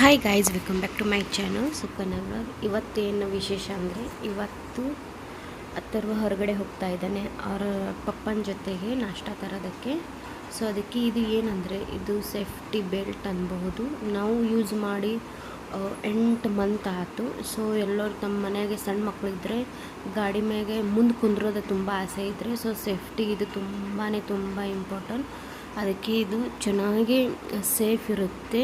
Hi guys welcome back to my channel Sukanya ಇವತ್ತೇನು ವಿಶೇಷ ಅಂದರೆ ಇವತ್ತು ಅಥರ್ವ ಹೊರಗಡೆ ಹೋಗ್ತಾ ಇದ್ದಾನೆ. ಅವರ ಪಪ್ಪನ ಜೊತೆಗೆ ನಾಷ್ಟ ತರೋದಕ್ಕೆ. ಸೊ ಅದಕ್ಕೆ ಇದು ಏನಂದರೆ, ಇದು ಸೇಫ್ಟಿ ಬೆಲ್ಟ್ ಅನ್ಬಹುದು. ನಾವು ಯೂಸ್ ಮಾಡಿ ಎಂಟು ಮಂತ್ ಆಯಿತು. ಸೊ ಎಲ್ಲರೂ ತಮ್ಮ ಮನೆಗೆ ಸಣ್ಣ ಮಕ್ಕಳಿದ್ರೆ ಗಾಡಿ ಮೇಲೆ ಮುಂದೆ ಕುಂದ್ರೋದು ತುಂಬ ಆಸೆ ಇದ್ದರೆ ಸೊ ಸೇಫ್ಟಿ ಇದು ತುಂಬಾ ತುಂಬ ಇಂಪಾರ್ಟೆಂಟ್ ಅದಕ್ಕೆ ಇದು ಚೆನ್ನಾಗಿ ಸೇಫ್ ಇರುತ್ತೆ.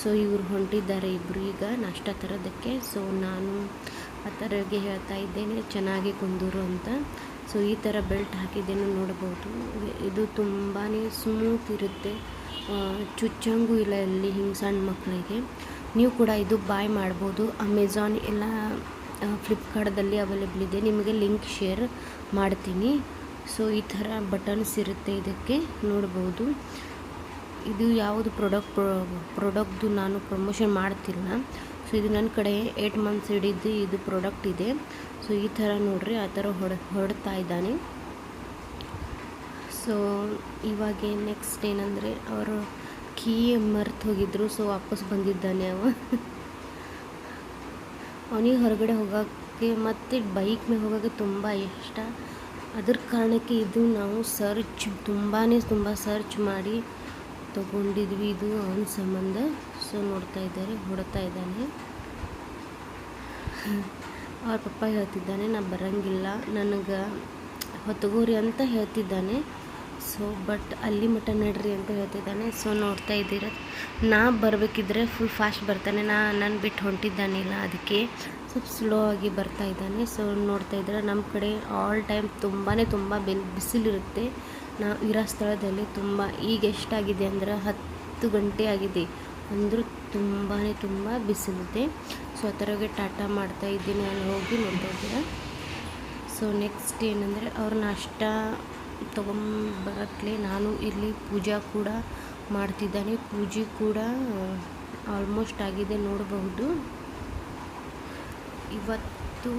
ಸೊ ಇವರು ಹೊಂಟಿದ್ದಾರೆ ಇಬ್ಬರು ಈಗ ನಾಷ್ಟ ತರೋದಕ್ಕೆ. ಸೊ ನಾನು ಆ ಥರಗೆ ಹೇಳ್ತಾ ಇದ್ದೇನೆ, ಚೆನ್ನಾಗಿ ಕುಂದೂರು ಅಂತ. ಸೊ ಈ ಥರ ಬೆಲ್ಟ್ ಹಾಕಿದ್ದೇನೆ ನೋಡ್ಬೋದು. ಇದು ತುಂಬಾ ಸ್ಮೂತ್ ಇರುತ್ತೆ. ಚುಚ್ಚಂಗೂ ಇಲ್ಲ ಇಲ್ಲಿ ಹಿಂಗೆ ಸಣ್ಣ ಮಕ್ಕಳಿಗೆ ನೀವು ಕೂಡ ಇದು ಬಾಯ್ ಮಾಡ್ಬೋದು. ಅಮೆಝಾನ್ ಎಲ್ಲ ಫ್ಲಿಪ್ಕಾರ್ಟ್ದಲ್ಲಿ ಅವೈಲೇಬಲ್ ಇದೆ. ನಿಮಗೆ ಲಿಂಕ್ ಶೇರ್ ಮಾಡ್ತೀನಿ. ಸೊ ಈ ಥರ ಬಟನ್ಸ್ ಇರುತ್ತೆ ಇದಕ್ಕೆ ನೋಡ್ಬೋದು. ಇದು ಯಾವುದು ಪ್ರಾಡಕ್ಟ್ ಪ್ರಾಡಕ್ಟ್ದು ನಾನು ಪ್ರಮೋಷನ್ ಮಾಡ್ತಿಲ್ಲ. ಸೊ ಇದು ನನ್ನ ಕಡೆ ಏಯ್ಟ್ ಮಂತ್ಸ್ ಹಿಡಿದು ಇದು ಪ್ರಾಡಕ್ಟ್ ಇದೆ. ಸೊ ಈ ಥರ ನೋಡ್ರಿ, ಆ ಥರ ಹೊಡ, ಹೊಡ್ತಾ ಇದ್ದಾನೆ. ಸೊ ಇವಾಗ ನೆಕ್ಸ್ಟ್ ಏನಂದರೆ, ಅವರು ಕೀ ಮರ್ತು ಹೋಗಿದ್ರು. ಸೊ ವಾಪಸ್ ಬಂದಿದ್ದಾನೆ ಅವ. ಅವನಿಗೆ ಹೊರಗಡೆ ಹೋಗೋಕ್ಕೆ ಮತ್ತು ಬೈಕ್ ಮೇಲೆ ಹೋಗೋಕ್ಕೆ ತುಂಬ ಇಷ್ಟ. ಅದ್ರ ಕಾರಣಕ್ಕೆ ಇದು ನಾವು ಸರ್ಚ್ ತುಂಬಾ ತುಂಬ ಸರ್ಚ್ ಮಾಡಿ ತಗೊಂಡಿದ್ವಿ. ಇದು ಅವನ ಸಂಬಂಧ. ಸೊ ನೋಡ್ತಾ ಇದ್ದಾರೆ. ಹೊಡ್ತಾ ಇದ್ದಾನೆ. ಅವ್ರ ಪಪ್ಪ ಹೇಳ್ತಿದ್ದಾನೆ, ನಾ ಬರಂಗಿಲ್ಲ. ನನಗೆ ಹೊತ್ತಗೋರಿ ಅಂತ ಹೇಳ್ತಿದ್ದಾನೆ. ಸೊ ಬಟ್ ಅಲ್ಲಿ ಮಟ್ಟ ನಡ್ರಿ ಅಂತ ಹೇಳ್ತಿದ್ದಾನೆ. ಸೊ ನೋಡ್ತಾ ಇದ್ದೀರ. ನಾ ಬರಬೇಕಿದ್ರೆ ಫುಲ್ ಫಾಸ್ಟ್ ಬರ್ತಾನೆ. ನಾ, ನಾನು ಬಿಟ್ಟು ಹೊಂಟಿದ್ದಾನಿಲ್ಲ ಅದಕ್ಕೆ. ಸ್ವಲ್ಪ ಸ್ಲೋ ಆಗಿ ಬರ್ತಾ ಇದ್ದಾನೆ. ಸೊ ನೋಡ್ತಾ ಇದ್ರೆ ನಮ್ಮ ಕಡೆ ಆಲ್ ಟೈಮ್ ತುಂಬಾ ತುಂಬ ಬೆಲ್, ಬಿಸಿಲಿರುತ್ತೆ. ನಾವು ಇರೋ ಸ್ಥಳದಲ್ಲಿ ತುಂಬ, ಈಗ ಎಷ್ಟಾಗಿದೆ ಅಂದ್ರೆ ಹತ್ತು ಗಂಟೆ ಆಗಿದೆ. ಅಂದರೂ ತುಂಬಾ ತುಂಬ ಬಿಸಿಲಿದೆ. ಸೊ ಆ ಥರಗೆ ಟಾಟಾ ಮಾಡ್ತಾ ಇದ್ದೀನಿ ಅಲ್ಲಿ ಹೋಗಿ ನೋಡ್ತಾ ಇದ್ದೀರಾ? ಸೊ ನೆಕ್ಸ್ಟ್ ಏನಂದರೆ ಅವ್ರ ನಾಷ್ಟ ತೊಗೊಂಬರತ್ಲೆ ನಾನು ಇಲ್ಲಿ ಪೂಜಾ ಕೂಡ ಮಾಡ್ತಿದ್ದಾನೆ. ಪೂಜೆ ಕೂಡ ಆಲ್ಮೋಸ್ಟ್ ಆಗಿದೆ ನೋಡಬಹುದು. ಇವತ್ತು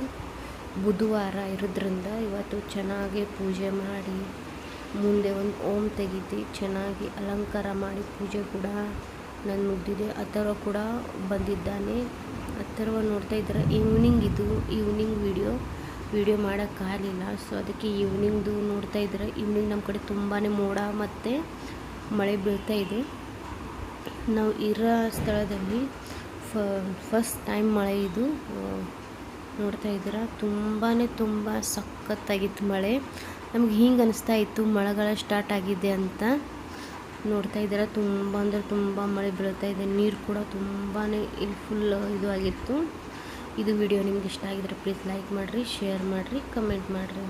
ಬುಧವಾರ ಇರೋದ್ರಿಂದ ಇವತ್ತು ಚೆನ್ನಾಗಿ ಪೂಜೆ ಮಾಡಿ, ಮುಂದೆ ಒಂದು ಓಮ್ ತೆಗೆದು ಚೆನ್ನಾಗಿ ಅಲಂಕಾರ ಮಾಡಿ ಪೂಜೆ ಕೂಡ ನಾನು ಮುಗ್ದಿದೆ. ಥರ ಕೂಡ ಬಂದಿದ್ದಾನೆ. ಅಥರ ನೋಡ್ತಾ ಇದ್ದಾರೆ? ಈವ್ನಿಂಗ್ ಇದು ಈವ್ನಿಂಗ್ ವಿಡಿಯೋ ವಿಡಿಯೋ ಮಾಡೋಕ್ಕಾಗಲಿಲ್ಲ ಸೊ ಅದಕ್ಕೆ ಈವ್ನಿಂಗ್ದು ನೋಡ್ತಾ ಇದ್ದಾರೆ? ಈವ್ನಿಂಗ್ ನಮ್ಮ ಕಡೆ ತುಂಬಾ ಮೋಡ ಮತ್ತು ಮಳೆ ಬೀಳ್ತಾ ಇದೆ. ನಾವು ಇರೋ ಸ್ಥಳದಲ್ಲಿ ಫಸ್ಟ್ ಟೈಮ್ ಮಳೆ ಇದು. ನೋಡ್ತಾ ಇದ್ದೀರಾ? ತುಂಬಾ ತುಂಬ ಸಖತ್ತಾಗಿತ್ತು ಮಳೆ. ನಮ್ಗೆ ಹಿಂಗೆ ಅನಿಸ್ತಾ ಇತ್ತು ಮಳೆಗಳ ಸ್ಟಾರ್ಟ್ ಆಗಿದೆ ಅಂತ. ನೋಡ್ತಾ ಇದ್ದೀರಾ? ತುಂಬ ಅಂದರೆ ತುಂಬ ಮಳೆ ಬೀಳ್ತಾ ಇದೆ. ನೀರು ಕೂಡ ತುಂಬಾ ಇಲ್ಲಿ ಫುಲ್ ಇದು ಆಗಿತ್ತು. ಇದು ವಿಡಿಯೋ ನಿಮ್ಗೆ ಇಷ್ಟ ಆಗಿದ್ರೆ ಪ್ಲೀಸ್ ಲೈಕ್ ಮಾಡಿರಿ ಶೇರ್ ಮಾಡಿರಿ ಕಮೆಂಟ್ ಮಾಡಿರಿ.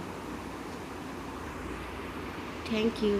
Thank you